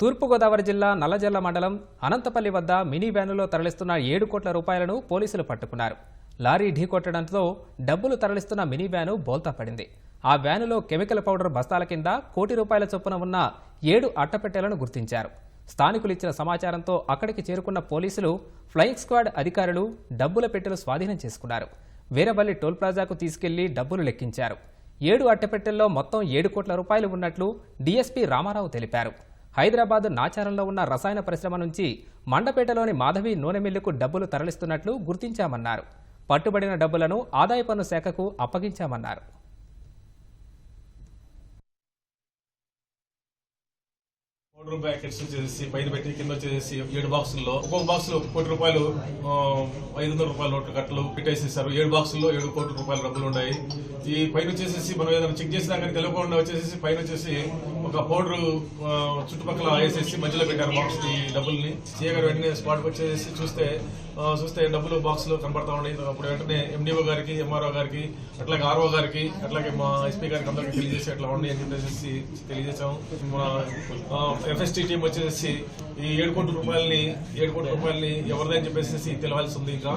తూర్పుగోదావరి జిల్లా నల్లజల్ల మండలం అనంతపల్లి వద్ద మినీ వ్యానులో తరలిస్తున్న ఏడు కోట్ల రూపాయలను పోలీసులు పట్టుకున్నారు. లారీ ఢీకొట్టడంతో డబ్బులు తరలిస్తున్న మినీ వ్యాను బోల్తా పడింది. ఆ వ్యానులో కెమికల్ పౌడర్ బస్తాల కింద కోటి రూపాయల చొప్పున ఉన్న ఏడు అట్టపెట్టెలను గుర్తించారు. స్థానికులు ఇచ్చిన సమాచారంతో అక్కడికి చేరుకున్న పోలీసులు ఫ్లయింగ్ స్క్వాడ్ అధికారులు డబ్బుల పెట్టెలు స్వాధీనం చేసుకున్నారు. వీరవల్లి టోల్ ప్లాజాకు తీసుకెళ్ళి డబ్బులు లెక్కించారు. ఏడు అట్టపెట్టెల్లో మొత్తం ఏడు కోట్ల రూపాయలు ఉన్నట్లు డీఎస్పీ రామారావు తెలిపారు. హైదరాబాద్ నాచారంలో ఉన్న రసాయన పరిశ్రమ నుంచి మండపేటలోని మాధవి నూనె మిల్లుకు డబ్బులు తరలిస్తున్నట్లు గుర్తించామన్నారు. పట్టుబడిన డబ్బులను ఆదాయ పన్ను శాఖకు అప్పగించామన్నారు. పౌడర్ ప్యాకెట్స్ వచ్చేసి పైన పెట్టి కింద వచ్చేసి ఏడు బాక్సుల్లో ఒక్కొక్క బాక్స్లో కోటి రూపాయలు ఐదు వందల రూపాయల నోట్ల కట్టలు పెట్టేసేసారు. ఏడు బాక్సుల్లో ఏడు కోట్ల రూపాయల డబ్బులు ఉన్నాయి. ఈ పైన వచ్చేసి మనం ఏదైనా చెక్ చేసినా కానీ తెలియకుండా వచ్చేసి పైన వచ్చేసి ఒక పౌడర్ చుట్టుపక్కల వేసేసి మధ్యలో పెట్టారు బాక్స్ ఈ డబ్బుల్ని. సీఏ గారు వెంటనే స్పాట్ వచ్చేసి చూస్తే చూస్తే డబ్బులు బాక్స్లో కనబడతా ఉన్నాయి. అప్పుడు వెంటనే ఎండిఓ గారికి ఎంఆర్ఓ గారికి అట్లాగే ఆర్ఓ గారికి అట్లాగే మా ఎస్పీ గారికి అందరికీ తెలియజేసి అట్లా ఉన్నాయి అని చెప్పేసి తెలియజేసాం మన ఎఫ్ఎస్టీ టీం వచ్చేసి ఈ ఏడు కోట్ల రూపాయలని ఏడు కోట్ల రూపాయలని ఎవరిదని చెప్పేసి తెలవాల్సి ఉంది ఇంకా.